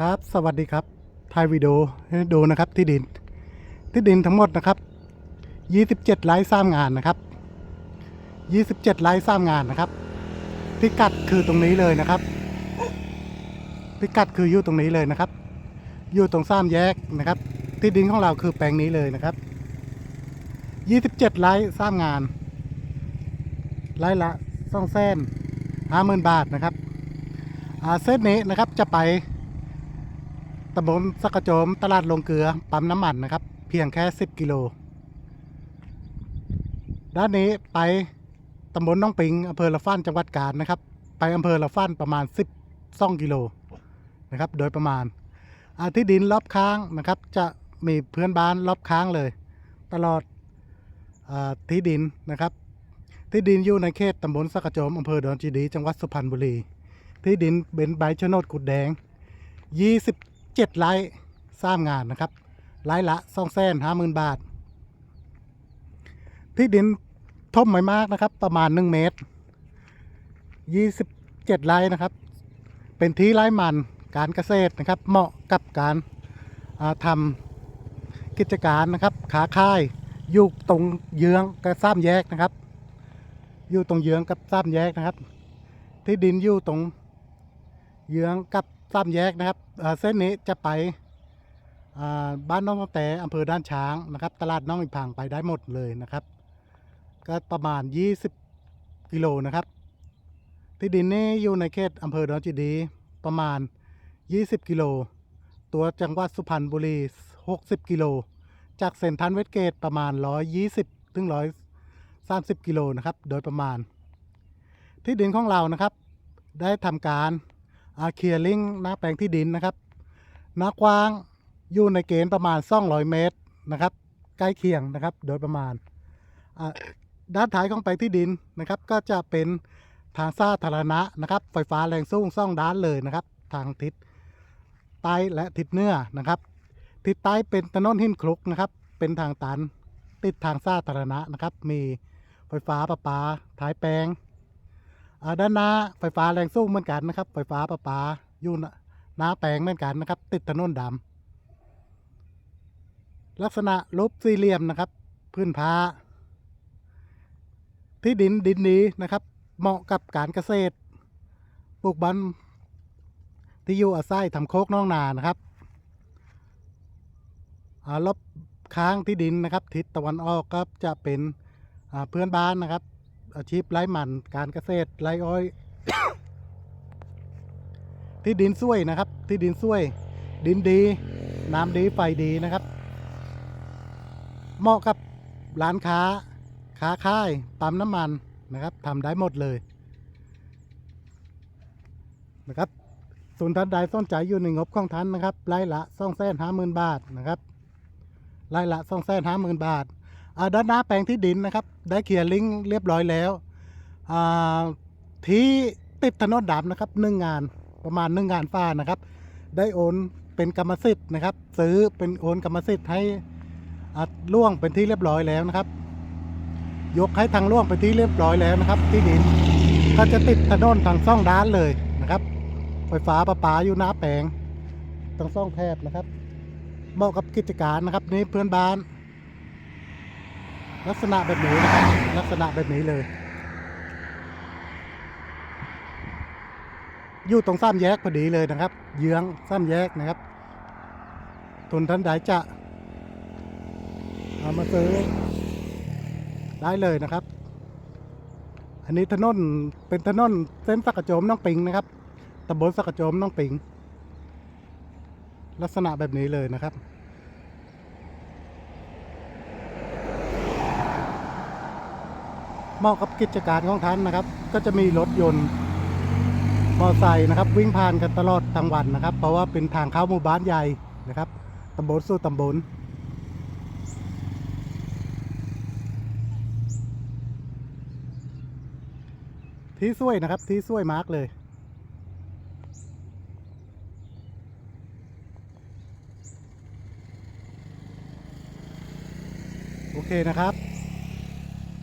ครับสวัสดีครับถ่ายวิดีโอให้ดูนะครับที่ดิน ที่ดินทั้งหมดนะครับ 27ไร่สร้างงานนะครับ 27ไร่สร้างงานนะครับ พิกัดคือตรงนี้เลยนะครับ พิกัดคืออยู่ตรงนี้เลยนะครับ อยู่ตรงสามแยกนะครับ ที่ดินของเราคือแปลงนี้เลยนะครับ 27ไร่สร้างงานไร่ละสองแสนห้าหมื่นบาทนะครับเส้นนี้นะครับจะไป ตำบลสักกระโจม ตลาดลงเกลือ ปั๊มน้ำมันนะครับ เพียงแค่ 10 กิโล ด้านนี้ไปตำบลน้องปิงอำเภอละฟ้านจังหวัดกาญนะครับ ไปอำเภอละฟ้านประมาณ 12 กิโลนะครับ โดยประมาณอาที่ดินรอบค้างนะครับ จะมีเพื่อนบ้านรอบค้างเลย ตลอดอที่ดินนะครับ ที่ดินอยู่ในเขตตำบลสักกระโจมอำเภอดอนจีดี จังหวัดสุพรรณบุรี ที่ดินเป็นใบโนดกุดแดง 7ไร่สร้างงานนะครับไร่ละ2แสนห้าหมื่นบาท ที่ดินทบไม่มากนะครับ ประมาณ 1 เมตร 27ไร่นะครับ เป็นที่ไร่มันการเกษตรนะครับ เหมาะกับการาทำกิจการนะครับขาค่ายอยู่ตรงเยื้องกับซ้ำแยกนะครับ อยู่ตรงเยื้องกับซ้ำแยกนะครับ ที่ดินอยู่ตรงเยื้องกับ สามแยกนะครับเเส้นนี้จะไปบ้านน้องตั้งแต่อำเภอด้านช้างนะครับ ตลาดน้องอีพังไปได้หมดเลยนะครับ ก็ประมาณ 20 กิโลนะครับ ที่ดินนี้อยู่ในเขตอำเภอดอนจีดีประมาณ 20 กิโล ตัวจังหวัดสุพรรณบุรี 60 กิโล จากเซนทันเวสเกตประมาณ 120 ถึง 130 กิโลนะครับ โดยประมาณ ที่ดินของเรานะครับ ได้ทำการ อาเคียร์ลิงหน้าแปลงที่ดินนะครับหน้ากว้างอยู่ในเกณฑ์ประมาณ 200 เมตรนะครับ ใกล้เคียงนะครับโดยประมาณ ด้านท้ายของแปลงที่ดินนะครับ ก็จะเป็นทางสาธารณะนะครับ ไฟฟ้าแรงสูงซ่องด้านเลยนะครับ ทางทิศใต้และทิศเหนือนะครับ ทิศใต้เป็นถนนหินคลุกนะครับ เป็นทางตันติดทางสาธารณะนะครับ มีไฟฟ้าประปาท้ายแปลง ด้านหน้าไฟฟ้าแรงสูงเหมือนกันนะครับ ไฟฟ้าประปาอยู่หน้าแปลงเหมือนกันนะครับ ติดถนนดำลักษณะรูปสี่เหลี่ยมนะครับ พื้นผ้า ที่ดินดินดีนะครับ เหมาะกับการเกษตร ปลูกบันที่อยู่อาศัยทำโคกน้องนานะครับรอบค้างที่ดินนะครับ ทิศตะวันออกก็จะเป็นเพื่อนบ้านนะครับ อาชีพไร่มันการเกษตรไร่อ้อย ที่ดินช่วยนะครับ ที่ดินช่วย ดินดี น้ำดีไฟดีนะครับ เหมาะกับร้านค้าค้าค่ายปั๊มน้ำมันนะครับทำได้หมดเลยนะครับส่วนท่านใดสนใจอยู่ในงบของท่านนะครับไร่ละสองแสนห้าหมื่นบาทนะครับไร่ละสองแสนห้าหมื่นบาท ด้านหน้าแปลงที่ดินนะครับ ได้เคลียร์ลิงก์เรียบร้อยแล้วที่ติดถนนดำนะครับหนึ่งงานประมาณหนึ่งงานฝ้านะครับ ได้โอนเป็นกรรมสิทธิ์นะครับ ซื้อเป็นโอนกรรมสิทธิ์ให้ล่วงเป็นที่เรียบร้อยแล้วนะครับ ยกให้ทางล่วงเป็นที่เรียบร้อยแล้วนะครับ ที่ดินก็จะติดถนนทางซ่องด้านเลยนะครับ ไฟฟ้าประปาอยู่หน้าแปลงต้องซ่องแพบนะครับเหมาะกับกิจการนะครับนี่เพื่อนบ้าน ลักษณะแบบนี้นะครับลักษณะแบบนี้เลย อยู่ตรงสามแยกพอดีเลยนะครับ เยื้องสามแยกนะครับ ทุนท่านใดจะเอามาซื้อได้เลยนะครับ อันนี้ถนนเป็นถนนเส้นสักกระโจมน้องปิงนะครับตำบลสักกระโจมน้องปิง ลักษณะแบบนี้เลยนะครับ เหมาะกับกิจการของท่านนะครับ ก็จะมีรถยนต์มอเตอร์ไซค์นะครับ วิ่งผ่านกันตลอดทั้งวันนะครับ เพราะว่าเป็นทางเข้าหมู่บ้านใหญ่นะครับตำบลสู่ตำบลที่สวยนะครับที่สวยมากเลยโอเคนะครับ